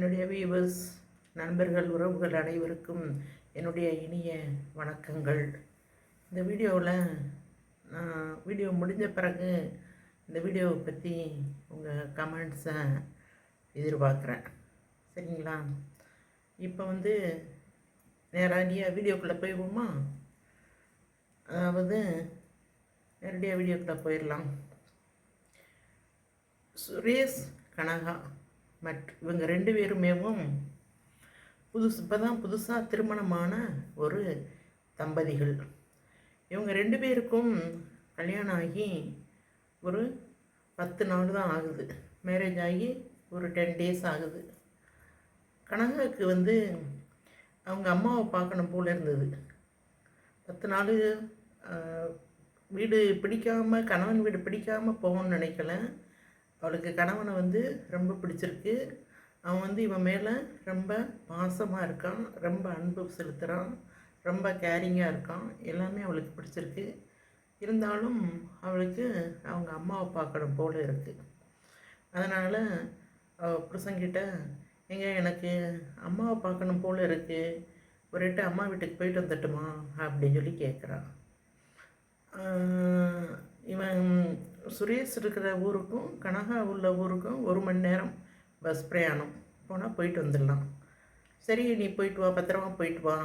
என்னுடைய வியூவர்ஸ் நண்பர்கள் உறவுகள் அனைவருக்கும் என்னுடைய இனிய வணக்கங்கள். இந்த வீடியோவில் நான் வீடியோ முடிஞ்ச பிறகு இந்த வீடியோவை பற்றி உங்கள் கமெண்ட்ஸை எதிர்பார்க்குறேன். சரிங்களா? இப்போ வந்து நேரடியாக வீடியோக்குள்ளே போயிடுவோமா? அதாவது நேரடியாக வீடியோக்குள்ளே போயிடலாம். சுரேஷ் கனகா. மற்ற இவங்க ரெண்டு பேருமேவும் புதுசு இப்போ தான் புதுசாக திருமணமான ஒரு தம்பதிகள். இவங்க ரெண்டு பேருக்கும் கல்யாணம் ஆகி ஒரு பத்து நாள் தான் ஆகுது. மேரேஜ் ஆகி ஒரு டென் டேஸ் ஆகுது. கனகாவுக்கு வந்து அவங்க அம்மாவை பார்க்கணும் போல இருந்தது. பத்து நாள் வீடு பிடிக்காமல் கணவன் வீடு பிடிக்காமல் போகணும்னு நினைக்கல. அவளுக்கு கணவனை வந்து ரொம்ப பிடிச்சிருக்கு. அவன் வந்து இவன் மேலே ரொம்ப பாசமாக இருக்கான். ரொம்ப அன்பு செலுத்துகிறான் ரொம்ப கேரிங்காக இருக்கான். எல்லாமே அவளுக்கு பிடிச்சிருக்கு. இருந்தாலும் அவளுக்கு அவங்க அம்மாவை பார்க்கணும் போல இருக்குது அதனால் அவள் புருஷங்கிட்ட எங்க எனக்கு அம்மாவை பார்க்கணும் போல இருக்குது ஒரு எட்டு அம்மா வீட்டுக்கு போயிட்டு வந்துட்டுமா? அப்படின்னு சொல்லி கேட்குறான் இவன் சுரேஷ் இருக்கிற ஊருக்கும் கனகா உள்ள ஊருக்கும் ஒரு மணி நேரம் பஸ் பிரயாணம். போனால் போயிட்டு வந்துடலாம். சரி நீ போயிட்டு வா பத்திரமா போயிட்டு வா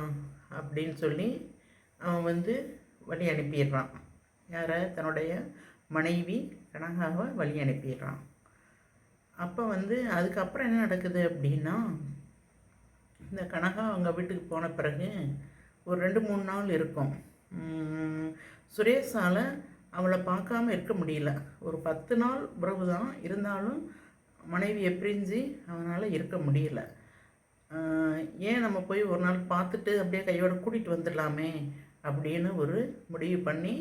அப்படின்னு சொல்லி அவன் வந்து வழி அனுப்பிடுறான். யாரை? தன்னுடைய மனைவி கனகாவை வழி அனுப்பிடுறான். அப்போ வந்து அதுக்கப்புறம் என்ன நடக்குது அப்படின்னா இந்த கனகா அவங்க வீட்டுக்கு போன பிறகு ஒரு ரெண்டு மூணு நாள் இருக்கும். சுரேஷால் அவளை பார்க்காம இருக்க முடியல. ஒரு பத்து நாள் உறவு தான் இருந்தாலும் மனைவியை பிரிஞ்சு அவனால் இருக்க முடியல. ஏன் நம்ம போய் ஒரு நாள் பார்த்துட்டு அப்படியே கையோடு கூட்டிகிட்டு வந்துடலாமே அப்படின்னு ஒரு முடிவு பண்ணி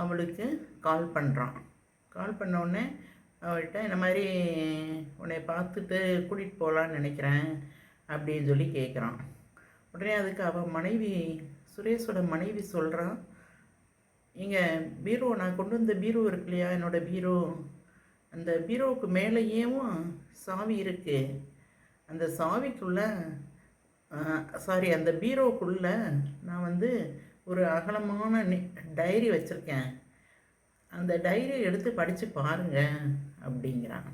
அவளுக்கு கால் பண்ணுறான் கால் பண்ண உடனே அவள்கிட்ட இந்த மாதிரி உன்னை பார்த்துட்டு கூட்டிகிட்டு போகலான்னு நினைக்கிறேன் அப்படின்னு சொல்லி கேட்குறான் உடனே அதுக்கு அவள் மனைவி சுரேஷோட மனைவி சொல்கிறான் இங்கே பீரோ நான் கொண்டு வந்த பீரோ இருக்கு இல்லையா என்னோடய பீரோ. அந்த பீரோவுக்கு மேலேயும் சாவி இருக்குது அந்த சாவிக்குள்ளே சாரி அந்த பீரோவுக்குள்ளே நான் வந்து ஒரு அகலமான டைரி வச்சுருக்கேன். அந்த டைரியை எடுத்து படித்து பாருங்கள் அப்படிங்கிறான்.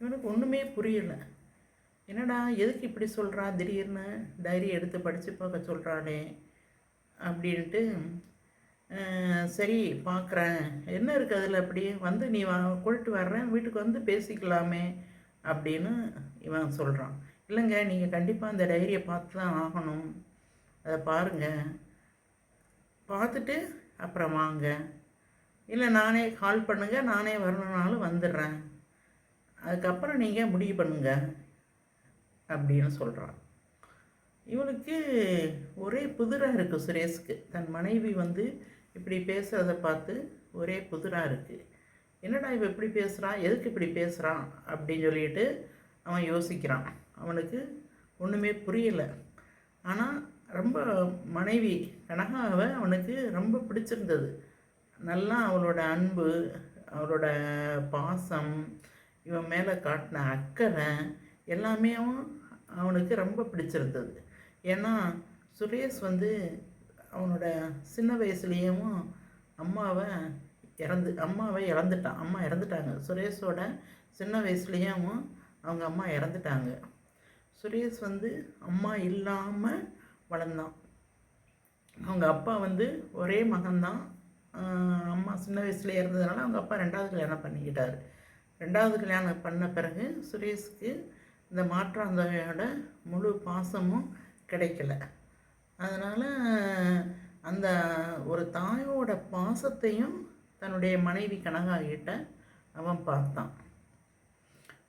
இவனுக்கு ஒன்றுமே புரியலை. என்னடா எதுக்கு இப்படி சொல்கிறா திடீர்னு டைரி எடுத்து படித்து பார்க்க சொல்கிறாளே அப்படின்ட்டு சரி பார்க்குறேன் என்ன இருக்குது அதில் அப்படி? வந்து நீ வா கொண்டு வர்றேன் வீட்டுக்கு வந்து பேசிக்கலாமே அப்படின்னு இவன் சொல்கிறான் இல்லைங்க நீங்கள் கண்டிப்பாக அந்த டைரியை பார்த்து தான் ஆகணும். அதை பாருங்கள் பார்த்துட்டு அப்புறம் வாங்க. இல்லை நானே கால் பண்ணுங்கள் நானே வரணுனாலும் வந்துடுறேன். அதுக்கப்புறம் நீங்கள் முடிவு பண்ணுங்க அப்படின்னு சொல்கிறான் இவனுக்கு ஒரே புதிராக இருக்குது சுரேஷ்க்கு. தன் மனைவி வந்து இப்படி பேசுகிறத பார்த்து ஒரே புதிராக இருக்குது என்னடா இவன் இப்படி பேசுகிறான் எதுக்கு இப்படி பேசுகிறான் அப்படின்னு சொல்லிட்டு அவன் யோசிக்கிறான். அவனுக்கு ஒன்றுமே புரியலை. ஆனால் ரொம்ப மனைவி கனகாவை அவனுக்கு ரொம்ப பிடிச்சிருந்தது. நல்லா அவளோட அன்பு அவளோட பாசம் இவன் மேலே காட்டின அக்கறை எல்லாமே அவன் அவனுக்கு ரொம்ப பிடிச்சிருந்தது. ஏன்னா சுரேஷ் வந்து அவனோட சின்ன வயசுலேயும் அம்மாவை இறந்து அம்மாவை இறந்துட்டான் அம்மா இறந்துட்டாங்க. சுரேஷோட சின்ன வயசுலேயும் அவங்க அம்மா இறந்துட்டாங்க. சுரேஷ் வந்து அம்மா இல்லாமல் வளர்ந்தான். அவங்க அப்பா வந்து ஒரே மகன்தான். அம்மா சின்ன வயசுல இருந்ததுனால அவங்க அப்பா ரெண்டாவது கல்யாணம் பண்ணிக்கிட்டார். ரெண்டாவது கல்யாணம் பண்ண பிறகு சுரேஷ்க்கு இந்த மாற்றாந்தவையோட முழு பாசமும் கிடைக்கல. அதனால் அந்த ஒரு தாயோட பாசத்தையும் தன்னுடைய மனைவி கனகாகிட்ட அவன் பார்த்தான்.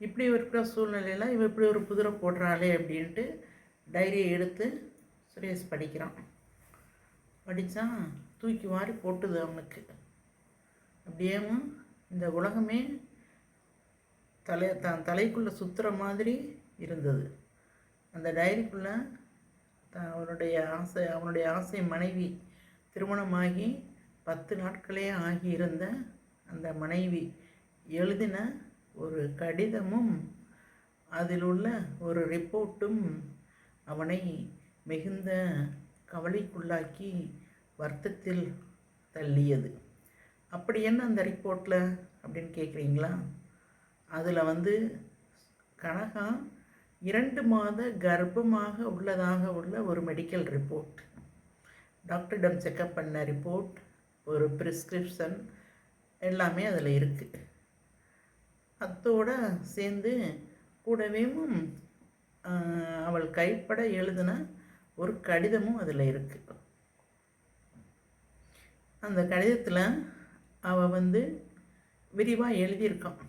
இப்படி இருக்கிற சூழ்நிலையில் இவன் இப்படி ஒரு குதிரை போடுறாளே அப்படின்ட்டு டைரியை எடுத்து சுரேஷ் படிக்கிறான். படித்தா தூக்கி வாரி போட்டுது அவனுக்கு. அப்படியே இந்த உலகமே தலை தான் தலைக்குள்ளே சுற்றுற மாதிரி இருந்தது. அந்த டைரிக்குள்ளே அவனுடைய ஆசை அவனுடைய ஆசை மனைவி திருமணமாகி பத்து நாட்களே ஆகியிருந்த அந்த மனைவி எழுதின ஒரு கடிதமும் அதில் உள்ள ஒரு ரிப்போர்ட்டும் அவனை மிகுந்த கவலைக்குள்ளாக்கி வருத்தத்தில் தள்ளியது. அப்படி என்ன அந்த ரிப்போர்ட்டில் அப்படின்னு கேட்குறீங்களா? அதில் வந்து கனகா இரண்டு மாத கர்ப்பமாக உள்ளதாக உள்ள ஒரு மெடிக்கல் ரிப்போர்ட் டாக்டரிடம் செக்கப் பண்ண ரிப்போர்ட் ஒரு ப்ரிஸ்கிரிப்ஷன் எல்லாமே அதில் இருக்குது அத்தோட சேர்ந்து கூடவேவும் அவள் கைப்பட எழுதின ஒரு கடிதமும் அதில் இருக்குது அந்த கடிதத்தில் அவள் வந்து விரிவாக எழுதியிருக்கான்.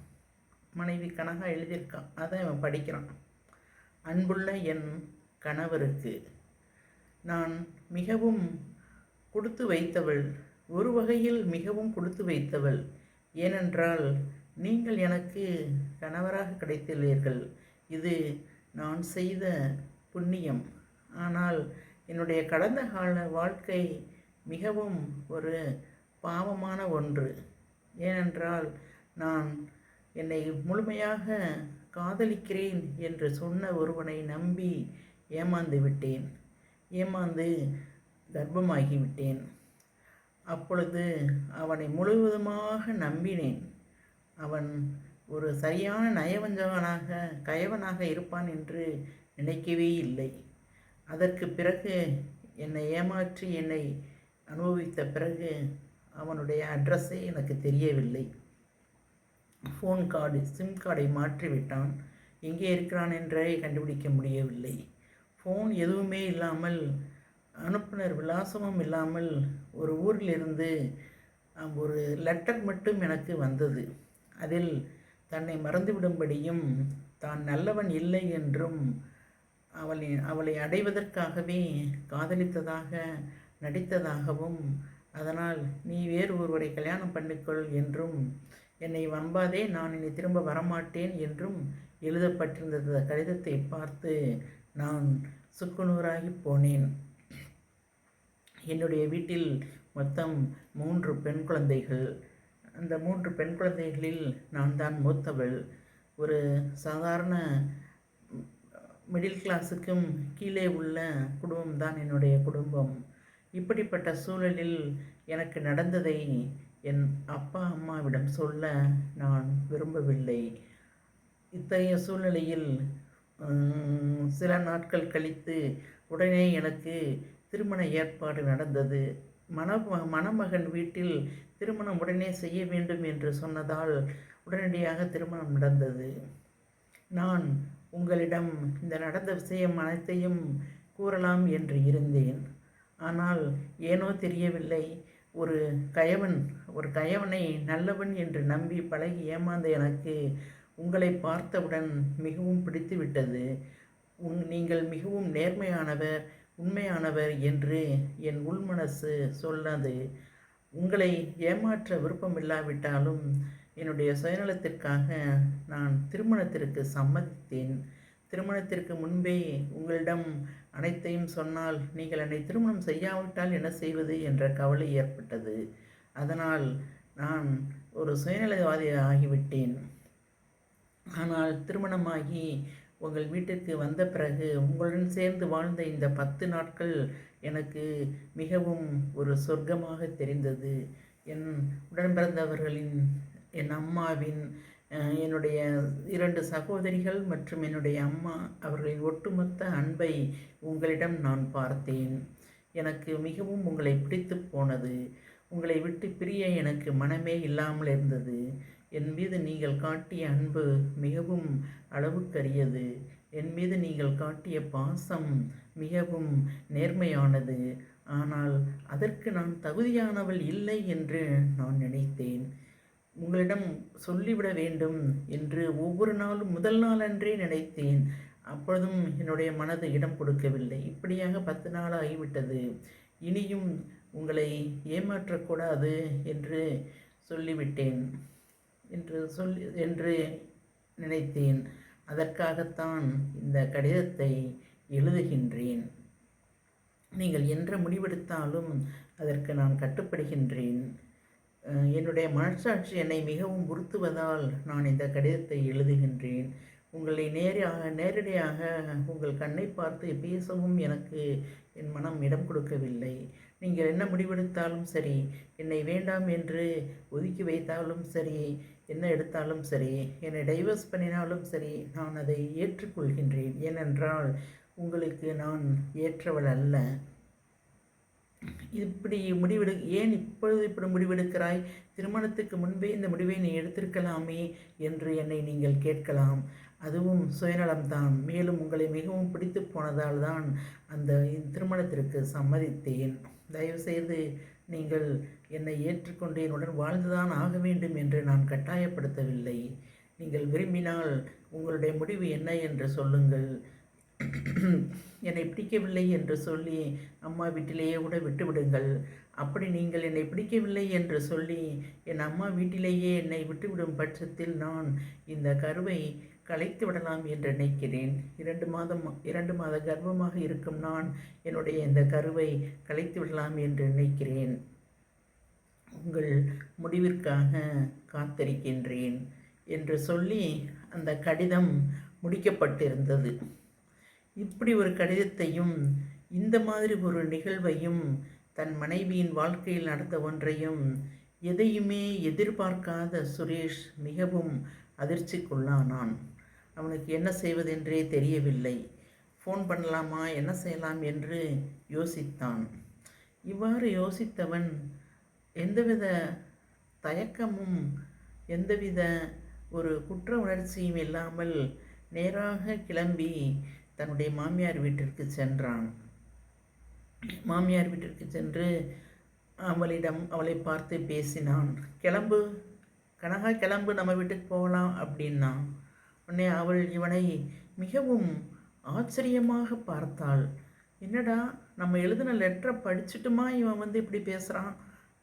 மனைவி கணக்காக எழுதியிருக்கான் அதை அவன் படிக்கிறான். அன்புள்ள என் கணவருக்கு. நான் மிகவும் கொடுத்து வைத்தவள் ஒரு வகையில் மிகவும் கொடுத்து வைத்தவள். ஏனென்றால் நீங்கள் எனக்கு கணவராக கிடைத்துள்ளீர்கள். இது நான் செய்த புண்ணியம். ஆனால் என்னுடைய கடந்த கால வாழ்க்கை மிகவும் ஒரு பாவமான ஒன்று. ஏனென்றால் நான் என்னை முழுமையாக காதலிக்கிறேன் என்று சொன்ன ஒருவனை நம்பி ஏமாந்து விட்டேன். ஏமாந்து கர்ப்பமாகிவிட்டேன் அப்பொழுது அவனை முழுவதுமாக நம்பினேன். அவன் ஒரு சரியான நயவஞ்சகனாக கயவனாக இருப்பான் என்று நினைக்கவே இல்லை. அதற்கு பிறகு என்னை ஏமாற்றி என்னை அனுபவித்த பிறகு அவனுடைய அட்ரஸே எனக்கு தெரியவில்லை. ஃபோன் கார்டு சிம் கார்டை மாற்றிவிட்டான். எங்கே இருக்கிறான் என்றே கண்டுபிடிக்க முடியவில்லை. ஃபோன் எதுவுமே இல்லாமல் அனுப்புனர் விலாசமும் இல்லாமல் ஒரு ஊரிலிருந்து ஒரு லெட்டர் மட்டும் எனக்கு வந்தது. அதில் தன்னை மறந்துவிடும்படியும் தான் நல்லவன் இல்லை என்றும் அவளை அவளை அடைவதற்காகவே காதலித்ததாக நடித்ததாகவும் அதனால் நீ வேறு ஒருவரை கல்யாணம் பண்ணிக்கொள் என்றும் என்னை வம்பாதே நான் இனி திரும்ப வரமாட்டேன் என்றும் எழுதப்பட்டிருந்த கடிதத்தை பார்த்து நான் சுக்குநூறாகி போனேன். என்னுடைய வீட்டில் மொத்தம் மூன்று பெண் குழந்தைகள். அந்த மூன்று பெண் குழந்தைகளில் நான் தான் மூத்தவள். ஒரு சாதாரண மிடில் கிளாஸுக்கும் கீழே உள்ள குடும்பம் தான் என்னுடைய குடும்பம். இப்படிப்பட்ட சூழலில் எனக்கு நடந்ததை என் அப்பா அம்மாவிடம் சொல்ல நான் விரும்பவில்லை. இத்தகைய சூழ்நிலையில் சில நாட்கள் கழித்து உடனே எனக்கு திருமண ஏற்பாடு நடந்தது. மண மணமகன் வீட்டில் திருமணம் உடனே செய்ய வேண்டும் என்று சொன்னதால் உடனடியாக திருமணம் நடந்தது. நான் உங்களிடம் இந்த நடந்த விஷயம் அனைத்தையும் கூறலாம் என்று இருந்தேன். ஆனால் ஏனோ தெரியவில்லை. ஒரு கயவன் ஒரு கயவனை நல்லவன் என்று நம்பி பழகி ஏமாந்த எனக்கு உங்களை பார்த்தவுடன் மிகவும் பிடித்து விட்டது உன் நீங்கள் மிகவும் நேர்மையானவர் உண்மையானவர் என்று என் உள்மனசு சொன்னது. உங்களை ஏமாற்ற விருப்பமில்லாவிட்டாலும் என்னுடைய சுயநலத்திற்காக நான் திருமணத்திற்கு சம்மதித்தேன். திருமணத்திற்கு முன்பே உங்களிடம் அனைத்தையும் சொன்னால் நீங்கள் என்னை திருமணம் செய்யாவிட்டால் என்ன செய்வது என்ற கவலை ஏற்பட்டது. அதனால் நான் ஒரு சுயநலவாதி ஆகிவிட்டேன் ஆனால் திருமணமாகி உங்கள் வீட்டிற்கு வந்த பிறகு உங்களுடன் சேர்ந்து வாழ்ந்த இந்த பத்து நாட்கள் எனக்கு மிகவும் ஒரு சொர்க்கமாக தெரிந்தது. என் உடன் பிறந்தவர்களின் என் அம்மாவின் என்னுடைய இரண்டு சகோதரிகள் மற்றும் என்னுடைய அம்மா அவர்களின் ஒட்டுமொத்த அன்பை உங்களிடம் நான் பார்த்தேன். எனக்கு மிகவும் உங்களை பிடித்து போனது. உங்களை விட்டு பிரிய எனக்கு மனமே இல்லாமல் இருந்தது. என் மீது நீங்கள் காட்டிய அன்பு மிகவும் அளவுக்கரியது. என் மீது நீங்கள் காட்டிய பாசம் மிகவும் நேர்மையானது. ஆனால் அதற்கு நான் தகுதியானவள் இல்லை என்று நான் நினைத்தேன். உங்களிடம் சொல்லிவிட வேண்டும் என்று ஒவ்வொரு நாளும் முதல் நாளன்றே நினைத்தேன். அப்பொழுதும் என்னுடைய மனது இடம் கொடுக்கவில்லை. இப்படியாக பத்து நாள் ஆகிவிட்டது. இனியும் உங்களை ஏமாற்றக்கூடாது என்று சொல்லிவிட்டேன். என்று சொல்லி என்று நினைத்தேன். அதற்காகத்தான் இந்த கடிதத்தை எழுதுகின்றேன். நீங்கள் என்ற முடிவெடுத்தாலும் அதற்கு நான் கட்டுப்படுகின்றேன். என்னுடைய மனசாட்சி என்னை மிகவும் உறுத்துவதால் நான் இந்த கடிதத்தை எழுதுகின்றேன். உங்களை நேராக நேரடியாக உங்கள் கண்ணை பார்த்து பேசவும் எனக்கு என் மனம் இடம் கொடுக்கவில்லை. நீங்கள் என்ன முடிவெடுத்தாலும் சரி என்னை வேண்டாம் என்று ஒதுக்கி வைத்தாலும் சரி என்ன எடுத்தாலும் சரி என்னை டைவர்ஸ் பண்ணினாலும் சரி நான் அதை ஏற்றுக்கொள்கின்றேன். ஏனென்றால் உங்களுக்கு நான் ஏற்றவள் அல்ல. இப்படி முடிவெடு ஏன் இப்பொழுது இப்படி முடிவெடுக்கிறாய்? திருமணத்துக்கு முன்பே இந்த முடிவை நீ எடுத்திருக்கலாமே என்று என்னை நீங்கள் கேட்கலாம். அதுவும் சுயநலம்தான். மேலும் உங்களை மிகவும் பிடித்து போனதால் தான் அந்த திருமணத்திற்கு சம்மதித்தேன். தயவுசெய்து நீங்கள் என்னை ஏற்றுக்கொண்டு என்னுடன் வாழ்ந்துதான் ஆக வேண்டும் என்று நான் கட்டாயப்படுத்தவில்லை. நீங்கள் விரும்பினால் உங்களுடைய முடிவு என்ன என்று சொல்லுங்கள். என்னை பிடிக்கவில்லை என்று சொல்லி அம்மா வீட்டிலேயே கூட விட்டுவிடுங்கள். அப்படி நீங்கள் என்னை பிடிக்கவில்லை என்று சொல்லி என் அம்மா வீட்டிலேயே என்னை விட்டுவிடும் பட்சத்தில் நான் இந்த கருவை கலைத்து விடலாம் என்று நினைக்கிறேன். இரண்டு மாதம் இரண்டு மாத கர்ப்பமாக இருக்கும் நான் என்னுடைய இந்த கருவை கலைத்து விடலாம் என்று நினைக்கிறேன். உங்கள் முடிவிற்காக காத்திருக்கின்றேன் என்று சொல்லி அந்த கடிதம் முடிக்கப்பட்டிருந்தது. இப்படி ஒரு கடிதத்தையும் இந்த மாதிரி ஒரு நிகழ்வையும் தன் மனைவியின் வாழ்க்கையில் நடந்த ஒன்றையும் எதையுமே எதிர்பார்க்காத சுரேஷ் மிகவும் அதிர்ச்சிக்குள்ளானான். அவனுக்கு என்ன செய்வதென்றே தெரியவில்லை. ஃபோன் பண்ணலாமா? என்ன செய்யலாம்? என்று யோசித்தான். இவ்வாறு யோசித்தவன் எந்தவித தயக்கமும் எந்தவித ஒரு குற்ற உணர்ச்சியும் இல்லாமல் நேராக கிளம்பி தன்னுடைய மாமியார் வீட்டிற்கு சென்றான். மாமியார் வீட்டிற்கு சென்று அவளிடம் அவளை பார்த்து பேசினான். கிளம்பு கனகா கிளம்பு நம்ம வீட்டுக்கு போகலாம் அப்படின்னா உடனே அவள் இவனை மிகவும் ஆச்சரியமாக பார்த்தாள். என்னடா நம்ம எழுதின லெட்டரை படிச்சுட்டுமா இவன் வந்து இப்படி பேசுகிறான்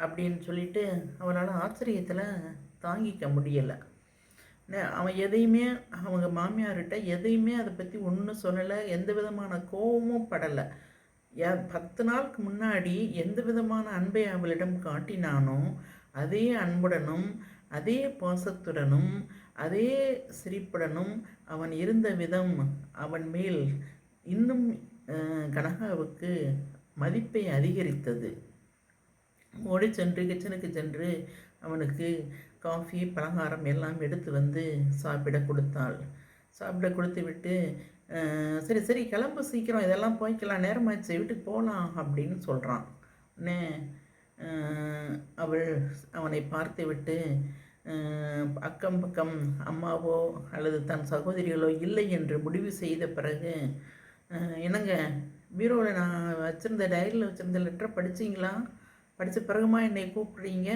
அப்படின்னு சொல்லிட்டு அவளால் ஆச்சரியத்தில் தாங்கிக்க முடியலை. அவன் எதையுமே அவங்க மாமியார்கிட்ட எதையுமே அதை பற்றி ஒன்றும் சொல்லலை எந்த விதமான கோபமும் படலை. யா பத்து நாளுக்கு முன்னாடி எந்த விதமான அன்பை அவளிடம் காட்டினானோ அதே அன்புடனும் அதே பாசத்துடனும் அதே சிரிப்புடனும் அவன் இருந்த விதம் அவன் மேல் இன்னும் கனகாவுக்கு மதிப்பை அதிகரித்தது. ஓடி சென்று கிச்சனுக்கு சென்று அவனுக்கு காஃபி பலகாரம் எல்லாம் எடுத்து வந்து சாப்பிட கொடுத்தாள். சாப்பிட கொடுத்து விட்டு சரி சரி கிளம்பு சீக்கிரம் இதெல்லாம் போய்க்கலாம் நேரமாச்சு வீட்டுக்கு போகலாம் அப்படின்னு சொல்கிறான் உடனே அவள் அவனை பார்த்து விட்டு அக்கம் பக்கம் அம்மாவோ அல்லது தன் சகோதரிகளோ இல்லை என்று முடிவு செய்த பிறகு என்னங்க பீரோவில் நான் வச்சுருந்த டைரியில் வச்சுருந்த லெட்டரை படிச்சிங்களா? படித்த பிறகுமா என்னை கூப்பிட்றீங்க?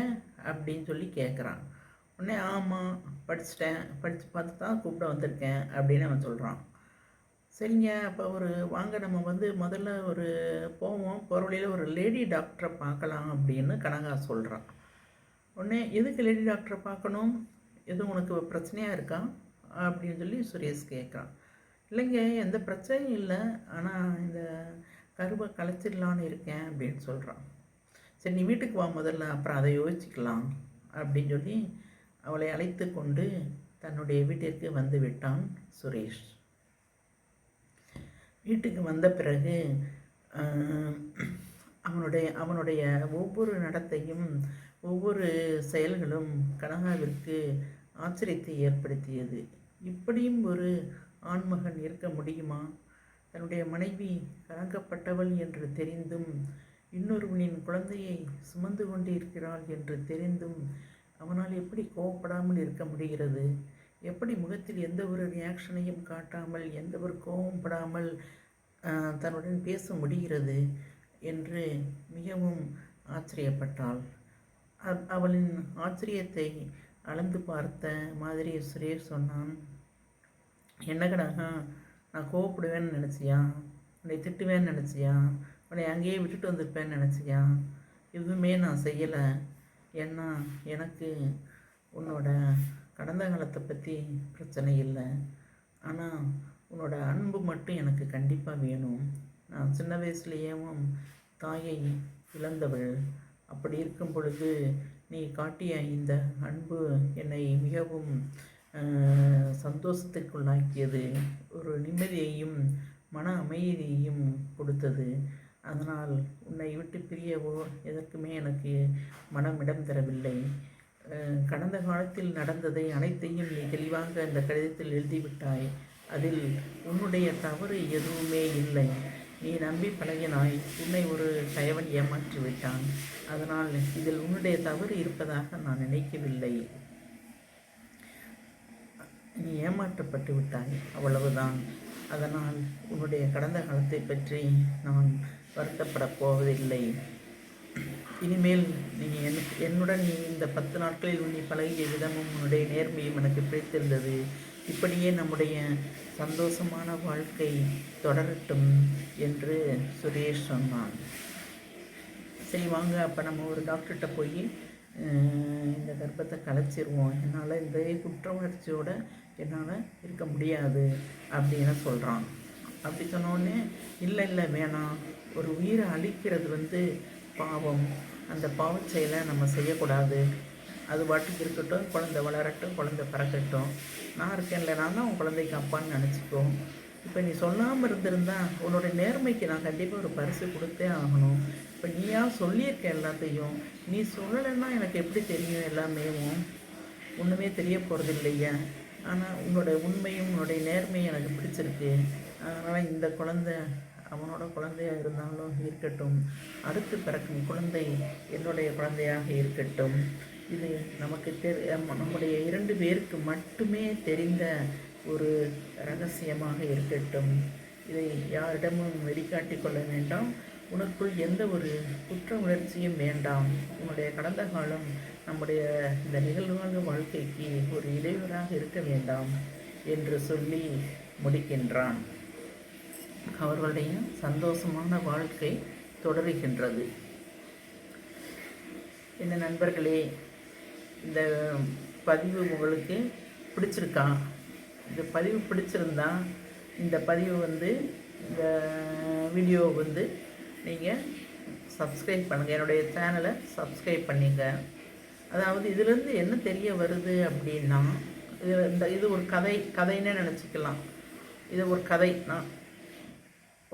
அப்படின்னு சொல்லி கேட்குறான் உடனே ஆமாம் படிச்சிட்டேன். படித்து பார்த்து தான் கூப்பிட வந்திருக்கேன் அப்படின்னு அவன் சொல்கிறான் சரிங்க அப்போ ஒரு வாங்க நம்ம வந்து முதல்ல ஒரு போவோம். போகிற வழியில் ஒரு லேடி டாக்டரை பார்க்கலாம் அப்படின்னு கனகா சொல்கிறான் உடனே எதுக்கு லேடி டாக்டரை பார்க்கணும்? எதுவும் உனக்கு பிரச்சனையாக இருக்கா? அப்படின்னு சொல்லி சுரேஷ் கேட்குறான். இல்லைங்க எந்த பிரச்சனையும் இல்லை. ஆனால் இந்த கருவை கலைச்சிடலான்னு இருக்கேன் அப்படின்னு சொல்கிறான் சரி நீ வீட்டுக்கு வா முதல்ல. அப்புறம் அதை யோசிச்சுக்கலாம் அப்படின்னு சொல்லி அவளை அழைத்து கொண்டு தன்னுடைய வீட்டிற்கு வந்து விட்டான் சுரேஷ். வீட்டுக்கு வந்த பிறகு அவனுடைய அவனுடைய ஒவ்வொரு நடத்தையும் ஒவ்வொரு செயல்களும் கனகாவிற்கு ஆச்சரியத்தை ஏற்படுத்தியது. இப்படியும் ஒரு ஆண்மகன் இருக்க முடியுமா? தன்னுடைய மனைவி கலங்கப்பட்டவள் என்று தெரிந்தும் இன்னொருவனின் குழந்தையை சுமந்து கொண்டிருக்கிறாள் என்று தெரிந்தும் அவனால் எப்படி கோவப்படாமல் இருக்க முடிகிறது? எப்படி முகத்தில் எந்த ஒரு ரியாக்ஷனையும் காட்டாமல் எந்த ஒரு கோபம் படாமல் தன்னுடன் பேச முடிகிறது? என்று மிகவும் ஆச்சரியப்பட்டாள். அவளின் ஆச்சரியத்தை அளந்து பார்த்த மாதிரி சுரேஷ் சொன்னான். என்ன கடாகா நான் கோவப்படுவேன்னு நினச்சியா? உன்னை திட்டுவேன்னு நினச்சியா? உன்னை அங்கேயே விட்டுட்டு வந்திருப்பேன்னு நினச்சியா? எதுவுமே நான் செய்யலை. ஏன்னா எனக்கு உன்னோட கடந்த காலத்தை பற்றி பிரச்சனை இல்லை. ஆனால் உன்னோட அன்பு மட்டும் எனக்கு கண்டிப்பாக வேணும். நான் சின்ன வயசுலேயேவும் தாயை இழந்தவள். அப்படி இருக்கும் பொழுது நீ காட்டிய இந்த அன்பு என்னை மிகவும் சந்தோஷத்துக்குள்ளாக்கியது. சந்தோஷத்திற்குள்ளாக்கியது ஒரு நிம்மதியையும் மன அமைதியையும் கொடுத்தது. அதனால் உன்னை விட்டு பிரியவோ எதற்குமே எனக்கு மனம் இடம் தரவில்லை கடந்த காலத்தில் நடந்ததை அனைத்தையும் நீ தெளிவாக அந்த கடிதத்தில் எழுதிவிட்டாய். அதில் உன்னுடைய தவறு எதுவுமே இல்லை. நீ நம்பி பழகினாய் உன்னை ஒரு கயவன் ஏமாற்றி விட்டான். அதனால் இதில் உன்னுடைய தவறு இருப்பதாக நான் நினைக்கவில்லை. நீ ஏமாற்றப்பட்டு விட்டாய் அவ்வளவுதான். அதனால் உன்னுடைய கடந்த காலத்தை பற்றி நான் வருத்தப்படப் போவதில்லை. இனிமேல் நீ என் என்னுடன் நீ இந்த பத்து நாட்களில் நீ பழகிய விதமும் உன்னுடைய நேர்மையும் எனக்கு பிடித்திருந்தது. இப்படியே நம்முடைய சந்தோஷமான வாழ்க்கை தொடரட்டும் என்று சுரேஷ் சொன்னான். சரி வாங்க அப்போ நம்ம ஒரு டாக்டர்கிட்ட போய் இந்த கர்ப்பத்தை கலைச்சிருவோம். என்னால் இந்த குற்ற உணர்ச்சியோடு என்னால் இருக்க முடியாது அப்படின்னு சொல்கிறான் அப்படி சொன்னோடனே இல்லை இல்லை வேணாம். ஒரு உயிரை அழிக்கிறது வந்து பாவம். அந்த பாவச் செயலை நம்ம செய்யக்கூடாது. அது பாட்டுக்கு இருக்கட்டும் குழந்தை வளரட்டும் குழந்தை பிறக்கட்டும். நான் இருக்கேன்ல நான் தான் உன் குழந்தைக்கு அப்பான்னு நினச்சிக்கோ இப்போ நீ சொல்லாமல் இருந்திருந்தா உன்னோட நேர்மைக்கு நான் கண்டிப்பாக ஒரு பரிசு கொடுத்தே ஆகணும். இப்போ நீயா சொல்லியிருக்க எல்லாத்தையும் நீ சொல்லலைன்னா எனக்கு எப்படி தெரியும் எல்லாமே? ஒன்றுமே தெரிய போகிறது இல்லையா. ஆனால் உன்னோட உண்மையும் உன்னுடைய நேர்மையும் எனக்கு பிடிச்சிருக்கு. அதனால் இந்த குழந்தை அவனோட குழந்தையா இருந்தாலும் இருக்கட்டும். அடுத்து பிறக்கும் குழந்தை என்னுடைய குழந்தையாக இருக்கட்டும். இது நமக்கு தெரி நம்முடைய இரண்டு பேருக்கு மட்டுமே தெரிந்த ஒரு ரகசியமாக இருக்கட்டும். இதை யாரிடமும் வெளிக்காட்டிக் கொள்ள வேண்டாம். உனக்குள் எந்த ஒரு குற்ற உணர்ச்சியும் வேண்டாம். உன்னுடைய கடந்த காலம் நம்முடைய இந்த நிகழ்வான வாழ்க்கைக்கு ஒரு இடையூறாக இருக்க வேண்டாம் என்று சொல்லி முடிக்கின்றான். அவர்களுடைய சந்தோஷமான வாழ்க்கை தொடருகின்றது. என்ன நண்பர்களே இந்த பதிவு உங்களுக்கு பிடிச்சிருக்கா? இந்த பதிவு பிடிச்சிருந்தா இந்த பதிவு வந்து இந்த வீடியோ வந்து நீங்கள் சப்ஸ்கிரைப் பண்ணுங்கள் என்னுடைய சேனலை சப்ஸ்கிரைப் பண்ணிங்க. அதாவது இதுலேருந்து என்ன தெரிய வருது அப்படின்னா இது இந்த இது ஒரு கதை கதைன்னே நினச்சிக்கலாம். இது ஒரு கதை நான்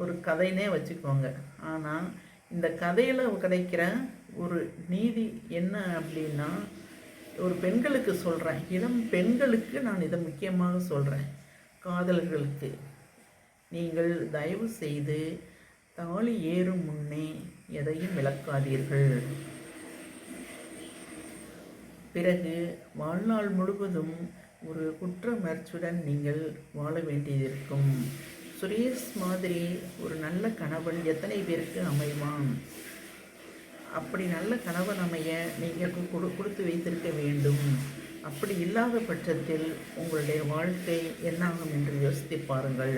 ஒரு கதைனே வச்சுக்கோங்க. ஆனால் இந்த கதையில் கிடைக்கிற ஒரு நீதி என்ன அப்படின்னா ஒரு பெண்களுக்கு சொல்கிறேன் இளம் பெண்களுக்கு நான் இதை முக்கியமாக சொல்கிறேன் காதலர்களுக்கு. நீங்கள் தயவு செய்து தாலி ஏறும் முன்னே எதையும் விளக்காதீர்கள். பிறகு வாழ்நாள் முழுவதும் ஒரு குற்றமர்ச்சியுடன் நீங்கள் வாழ வேண்டியதிருக்கும் சுரேஷ் மாதிரி ஒரு நல்ல கணவன் எத்தனை பேருக்கு அமைவான் அப்படி நல்ல கணவன் அமைய நீங்கள் கொடு கொடுத்து வைத்திருக்க வேண்டும். அப்படி இல்லாத பட்சத்தில் உங்களுடைய வாழ்க்கை என்னாகும் என்று யோசித்து பாருங்கள்.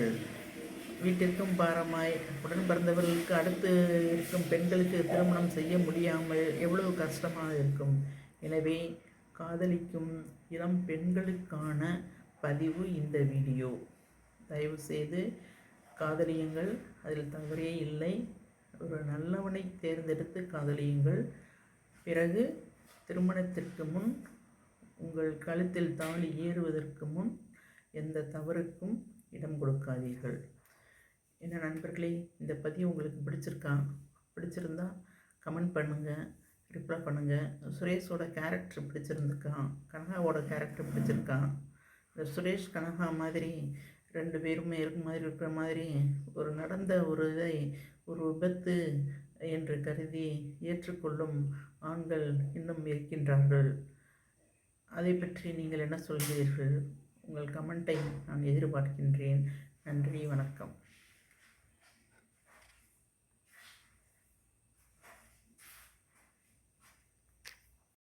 வீட்டிற்கும் பாரமாய் உடன் பிறந்தவர்களுக்கு அடுத்து இருக்கும் பெண்களுக்கு திருமணம் செய்ய முடியாமல் எவ்வளவு கஷ்டமாக இருக்கும். எனவே காதலிக்கும் இளம் பெண்களுக்கான பதிவு இந்த வீடியோ. தயவுசெய்து காதலியுங்கள் அதில் தவறே இல்லை. ஒரு நல்லவனை தேர்ந்தெடுத்து காதலியுங்கள். பிறகு திருமணத்திற்கு முன் உங்கள் கழுத்தில் தாலி ஏறுவதற்கு முன் எந்த தவறுக்கும் இடம் கொடுக்காதீர்கள். என்ன நண்பர்களே இந்த பதிவு உங்களுக்கு பிடிச்சிருக்கா? பிடிச்சிருந்தா கமெண்ட் பண்ணுங்கள் ரிப்ளை பண்ணுங்கள் சுரேஷோட கேரக்டர் பிடிச்சிருந்துக்கா? கனகாவோட கேரக்டர் பிடிச்சிருக்கா? இந்த சுரேஷ் கனகா மாதிரி ரெண்டு பேருமே இருக்க மாதிரி இருக்கிற மாதிரி ஒரு நடந்த ஒரு இதை ஒரு விபத்து என்று கருதி ஏற்றுக்கொள்ளும் ஆண்கள் இன்னும் இருக்கின்றார்கள். அதை பற்றி நீங்கள் என்ன சொல்கிறீர்கள்? உங்கள் கமெண்ட்டை நான் எதிர்பார்க்கின்றேன். நன்றி வணக்கம்.